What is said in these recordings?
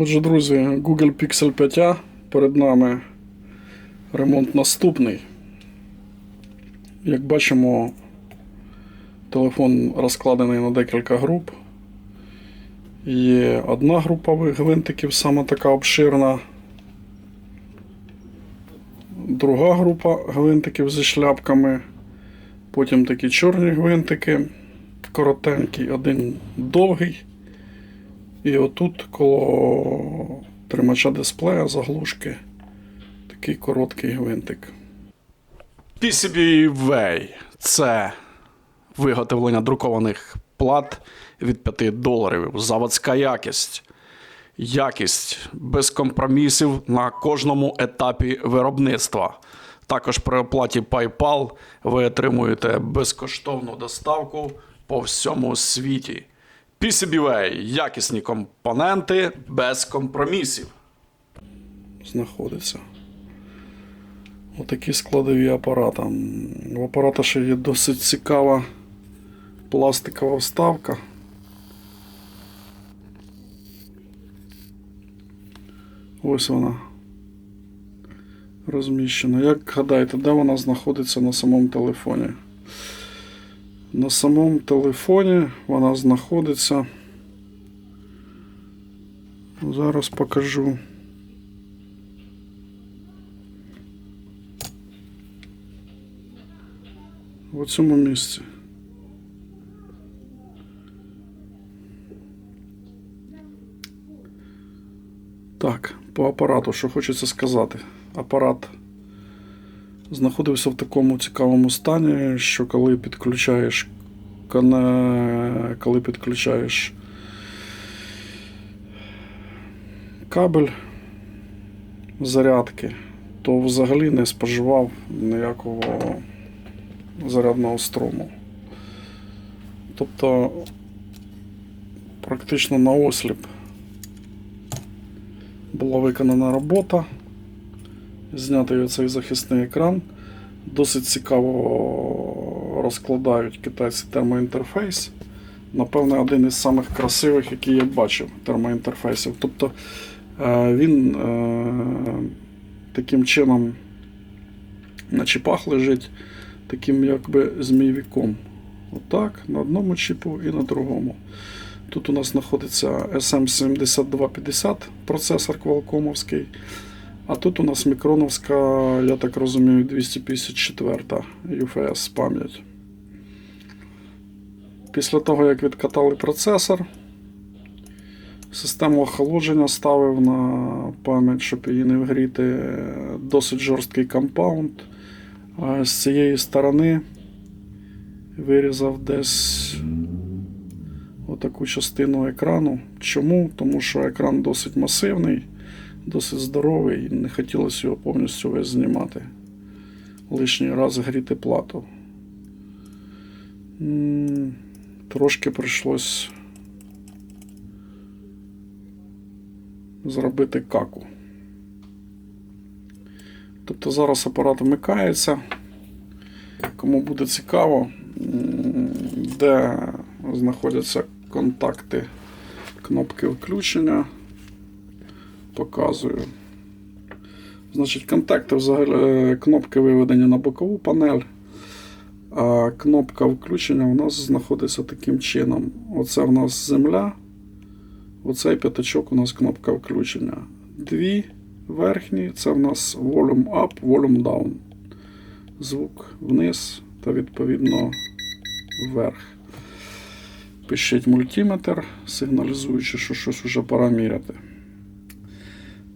Отже, друзі, Google Pixel 5a. Перед нами ремонт наступний. Як бачимо, телефон розкладений на декілька груп. Є одна група гвинтиків, саме така обширна. Друга група гвинтиків зі шляпками. Потім такі чорні гвинтики, коротенький, один довгий. І отут коло тримача дисплея заглушки такий короткий гвинтик. PCBWay – це виготовлення друкованих плат від 5 доларів. Заводська якість. Якість без компромісів на кожному етапі виробництва. Також при оплаті PayPal ви отримуєте безкоштовну доставку по всьому світі. PCBWay – якісні компоненти без компромісів. Знаходиться. Отакі складові апарати. У апарата ще є досить цікава пластикова вставка. Ось вона розміщена. Як гадаєте, де вона знаходиться на самому телефоні? На самому телефоні вона знаходиться. Зараз покажу. В цьому місці. Так, по апарату, що хочеться сказати. Апарат знаходився в такому цікавому стані, що коли підключаєш коли підключаєш кабель зарядки, то взагалі не споживав ніякого зарядного струму. Тобто практично на осліп була виконана робота. Знятий оцей захисний екран. Досить цікаво розкладають китайці термоінтерфейс. Напевне, один із самих красивих, які я бачив термоінтерфейсів. Тобто е, він е, таким чином на чіпах лежить, таким якби змійвіком. Отак, на одному чіпу і на другому. Тут у нас знаходиться SM7250 процесор квалкомовський. А тут у нас мікроновська, я так розумію, 254 UFS пам'ять. Після того, як відкатали процесор, систему охолодження ставив на пам'ять, щоб її не вгріти. Досить жорсткий компаунд. А з цієї сторони вирізав десь отаку частину екрану. Чому? Тому що екран досить масивний, досить здоровий, і не хотілося його повністю весь знімати. Лишній раз гріти плату. Трошки прийшлось зробити каку. Тобто зараз апарат вмикається. Кому буде цікаво, де знаходяться контакти кнопки включення. Показую. Значить, контакти взагалі е, кнопки виведені на бокову панель. А кнопка включення у нас знаходиться таким чином. Оце в нас земля. Оцей п'ятачок у нас кнопка включення. Дві верхні це в нас volume up, volume down. Звук вниз та відповідно вверх. Пишіть мультиметр, сигналізуючи, що щось вже пора міряти.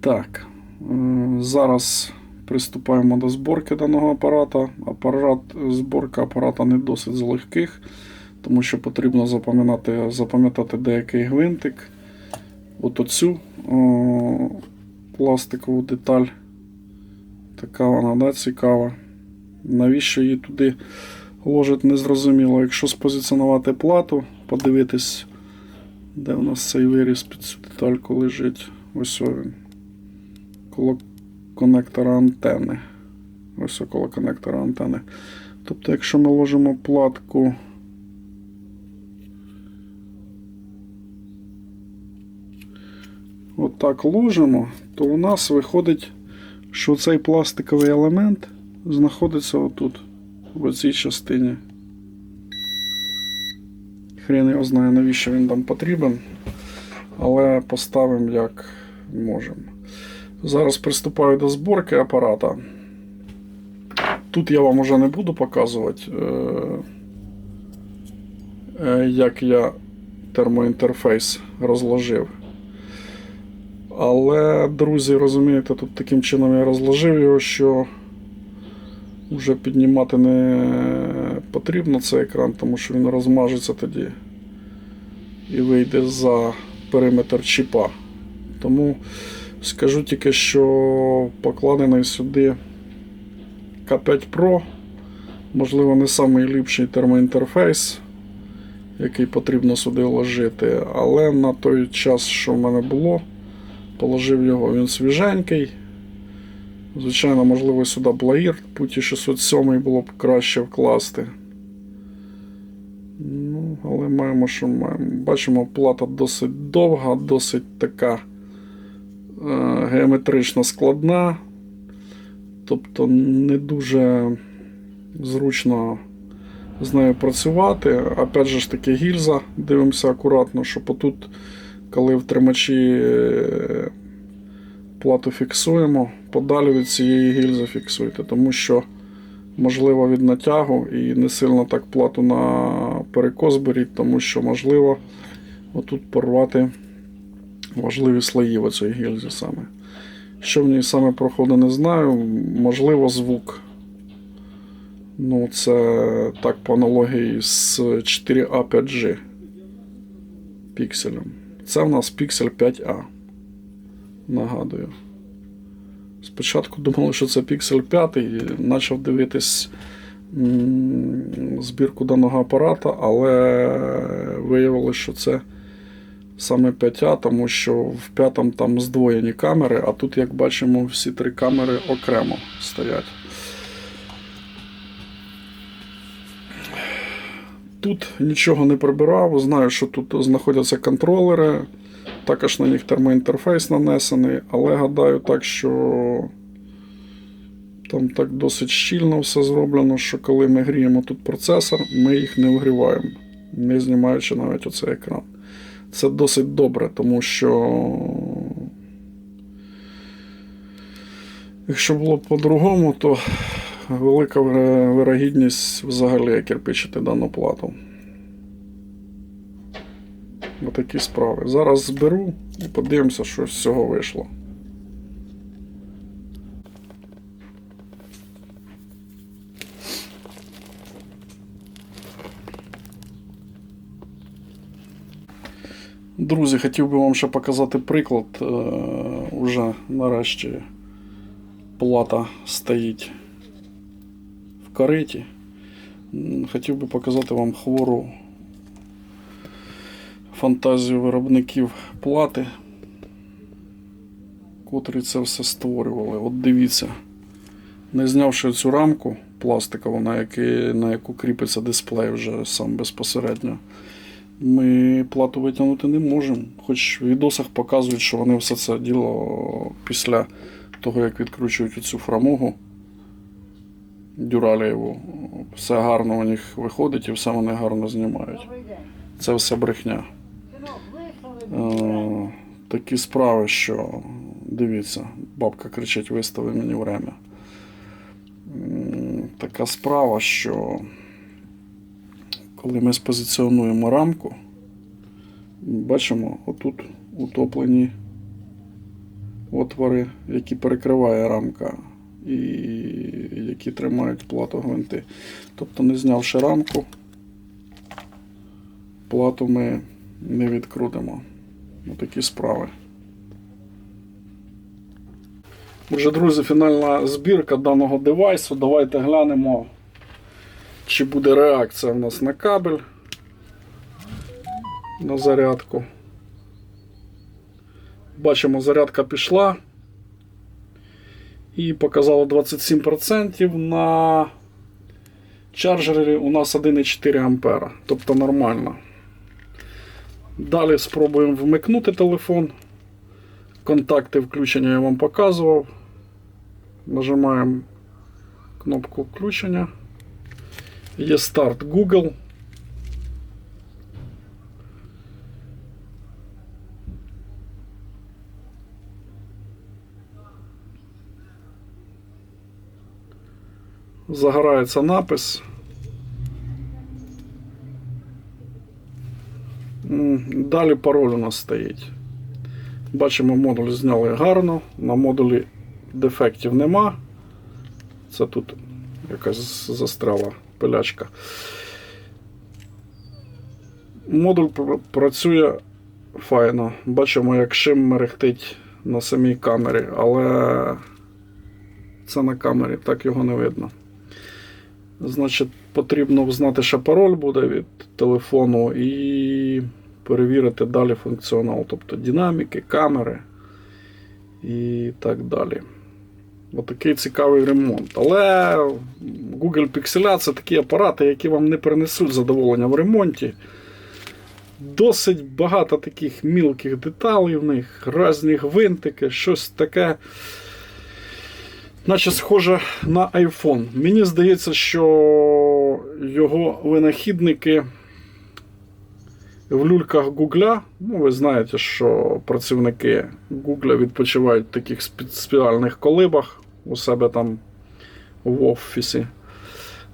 Так, е, зараз приступаємо до зборки даного апарата. Апарат, зборка апарата не досить з легких, тому що потрібно запам'ятати, запам'ятати деякий гвинтик. От оцю о, пластикову деталь. Така вона да, цікава. Навіщо її туди ложить, незрозуміло. Якщо спозиціонувати плату, подивитись, де у нас цей виріз під цю детальку лежить. Ось він. Коло конектора антени. Ось около конектора антени. Тобто, якщо ми ложимо платку. отак ложимо, то у нас виходить, що цей пластиковий елемент знаходиться отут, в цій частині. Хрен його знає, навіщо він там потрібен, але поставимо як можемо. Зараз приступаю до зборки апарата. Тут я вам уже не буду показувати, е, е, як я термоінтерфейс розложив. Але, друзі, розумієте, тут таким чином я розложив його, що вже піднімати не потрібно цей екран, тому що він розмажеться тоді і вийде за периметр чіпа. Тому скажу тільки, що покладений сюди К5 Pro, можливо, не найліпший термоінтерфейс, який потрібно сюди вложити, але на той час, що в мене було, положив його. Він свіженький. Звичайно, можливо, сюди Блаїр путі 607 було б краще вкласти. Ну, але маємо, що маємо. Бачимо, плата досить довга, досить така геометрично складна. Тобто не дуже зручно з нею працювати. Опять же ж таки гільза. Дивимося акуратно, щоб отут, коли в тримачі е, плату фіксуємо, подалі від цієї гільзи фіксуйте, тому що можливо від натягу і не сильно так плату на перекос беріть, тому що можливо отут порвати важливі слої в цій гільзі саме. Що в ній саме проходить, не знаю. Можливо, звук. Ну, це так по аналогії з 4A 5G пікселем. Це в нас піксель 5A. Нагадую. Спочатку думали, що це піксель 5 і почав дивитись збірку даного апарата, але виявилося, що це саме 5А, тому що в 5 там здвоєні камери, а тут, як бачимо, всі три камери окремо стоять. Тут нічого не прибирав, знаю, що тут знаходяться контролери, також на них термоінтерфейс нанесений, але гадаю так, що там так досить щільно все зроблено, що коли ми гріємо тут процесор, ми їх не вгріваємо, не знімаючи навіть оцей екран. Це досить добре, тому що. Якщо було б по-другому, то велика вирогідність взагалі кирпичити дану плату. Отакі справи. Зараз зберу і подивимося, що з цього вийшло. Друзі, хотів би вам ще показати приклад. Е, уже нарешті плата стоїть в кареті. Хотів би показати вам хвору фантазію виробників плати, котрі це все створювали. От дивіться, не знявши цю рамку пластикову, на, яку кріпиться дисплей вже сам безпосередньо, ми плату витягнути не можемо. Хоч в відосах показують, що вони все це діло після того, як відкручують цю фрамугу дюралієву, все гарно у них виходить і все вони гарно знімають. Це все брехня. Е, такі справи, що дивіться, бабка кричить, вистави мені время. Така справа, що коли ми спозиціонуємо рамку, бачимо отут утоплені отвори, які перекриває рамка і які тримають плату гвинти. Тобто, не знявши рамку, плату ми не відкрутимо. Такі справи. Отже, друзі, фінальна збірка даного девайсу. Давайте глянемо, чи буде реакція в нас на кабель на зарядку. Бачимо, зарядка пішла. І показало 27% на чарджері у нас 1,4 ампера. Тобто нормально. Далі спробуємо вмикнути телефон. Контакти включення я вам показував. Нажимаємо кнопку включення. Є старт Google. Загорається напис. Далі пароль у нас стоїть. Бачимо, модуль зняли гарно. На модулі дефектів нема. Це тут якась застряла пилячка. Модуль пр- працює файно. Бачимо, як шим мерехтить на самій камері, але це на камері, так його не видно. Значить, потрібно знати, що пароль буде від телефону і перевірити далі функціонал, тобто динаміки, камери і так далі. Отакий цікавий ремонт. Але Google Pixel це такі апарати, які вам не принесуть задоволення в ремонті. Досить багато таких мілких деталей в них, різні гвинтики, щось таке. Наче схоже на iPhone. Мені здається, що його винахідники в люльках Гугля. Ну, ви знаєте, що працівники Гугля відпочивають в таких спе- спеціальних колибах у себе там в офісі.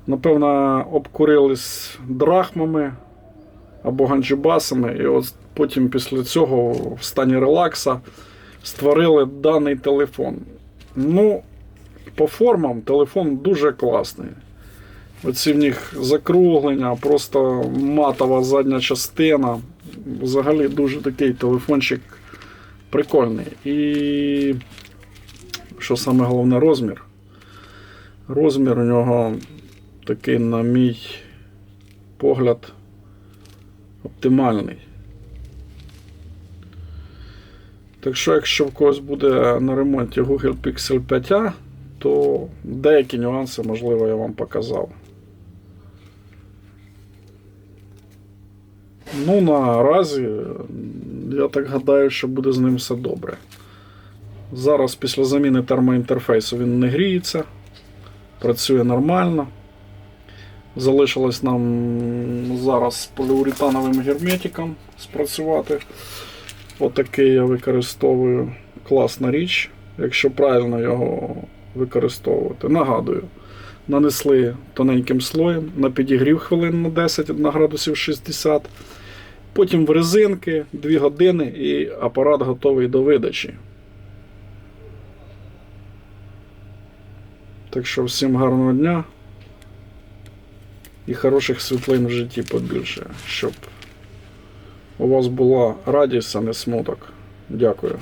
Напевно, обкурились драхмами або ганджубасами, і от потім після цього в стані релакса створили даний телефон. Ну, по формам телефон дуже класний. Оці в них закруглення, просто матова задня частина. Взагалі дуже такий телефончик прикольний. І що саме головне, розмір. Розмір у нього такий, на мій погляд, оптимальний. Так що, якщо в когось буде на ремонті Google Pixel 5a, то деякі нюанси, можливо, я вам показав. Ну, наразі, я так гадаю, що буде з ним все добре. Зараз після заміни термоінтерфейсу він не гріється, працює нормально. Залишилось нам зараз з поліуретановим герметиком спрацювати. Отакий я використовую класна річ, якщо правильно його використовувати. Нагадую, нанесли тоненьким слоєм на підігрів хвилин на 10 на градусів 60. Потім в резинки 2 години і апарат готовий до видачі. Так що всім гарного дня і хороших світлин в житті побільше, щоб у вас була радість, а не смуток. Дякую.